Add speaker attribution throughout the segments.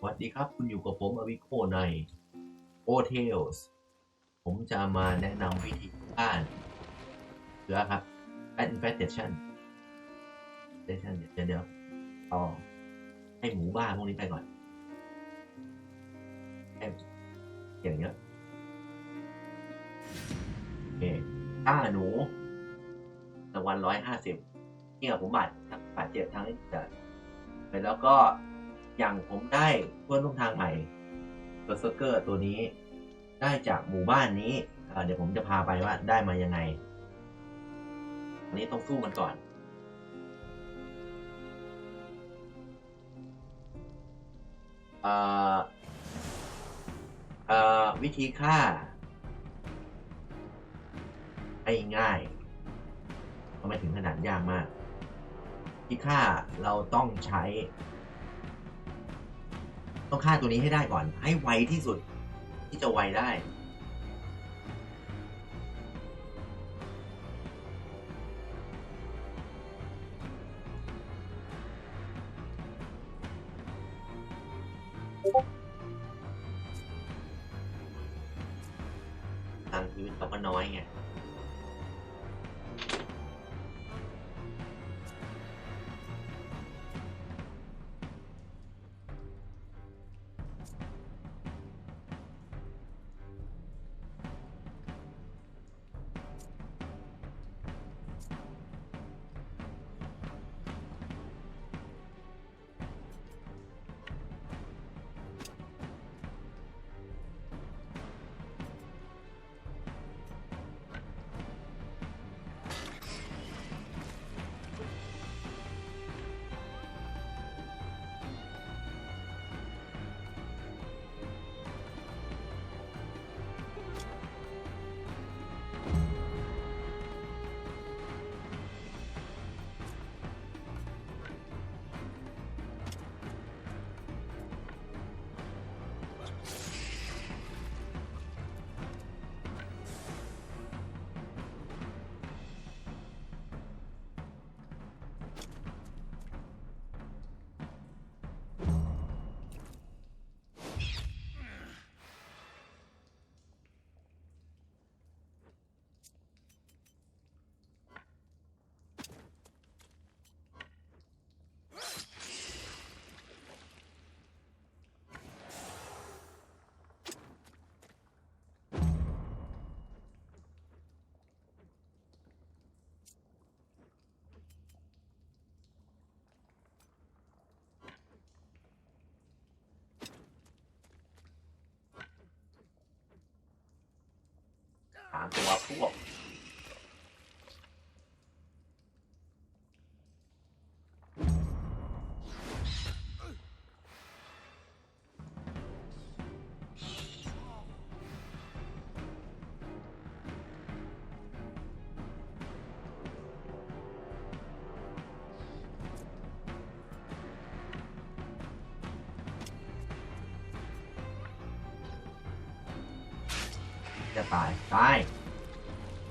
Speaker 1: สวัสดีครับ คุณอยู่กับผมอวิโคใน o t e l s ผมจะมาแนะนำวิธีบ้านเสือครับ Infestation Infestation เดี๋ยวเดี๋ยวต่อให้หมูบ้าพวกนี้ไปก่อนให้อย่างเงี้ยโอเคฆ่าหนูรางวัลร้อยห้าสิบนี่กับผมบาดทั้งบาดเจ็บทั้งจะไปแล้วก็ อย่างผมได้เพื่อนร่วมทางใหม่เบอร์เซอร์เกอร์ตัวนี้ได้จากหมู่บ้านนี้เดี๋ยวผมจะพาไปว่าได้มายังไงอันนี้ต้องสู้มันก่อน วิธีฆ่าให้ง่ายก็ไมถึงขนาดยากมาก ที่ฆ่าเราต้องใช้ ต้องฆ่าตัวนี้ให้ได้ก่อน ให้ไวที่สุด ที่จะไวได้ทางชีวิตเราก็น้อยไงาตัว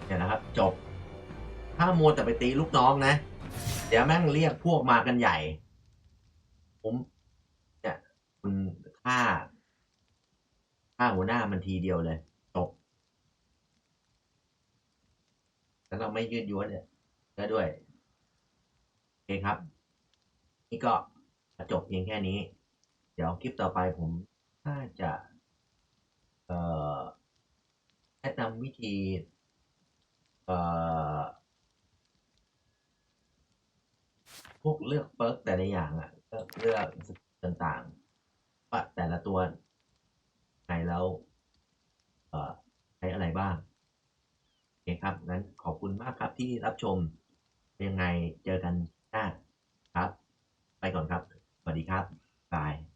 Speaker 1: เนี่ยนะครับ จบ ถ้ามัวแต่ไปตีลูกน้องนะ เดี๋ยวแม่งเรียกพวกมากันใหญ่ ผมเนี่ยคุณฆ่าฆ่าหัวหน้ามันทีเดียวเลย จบ แล้วเราไม่ยืดย้วนเนี่ยแล้วด้วย โอเคครับ นี่ก็จบเพียงแค่นี้ เดี๋ยวคลิปต่อไปผมน่าจะ เอ่อแนะนำวิธี พวกเลือกเปิร์กแต่ละอย่างอะเลือกเลือกต่างๆว่าแต่ละตัวไหนแล้วเอ่อใช้อะไรบ้างโอเคครับงั้นขอบคุณมากครับที่รับชมยังไงเจอกันหน้าครับ ไปก่อนครับ สวัสดีครับบาย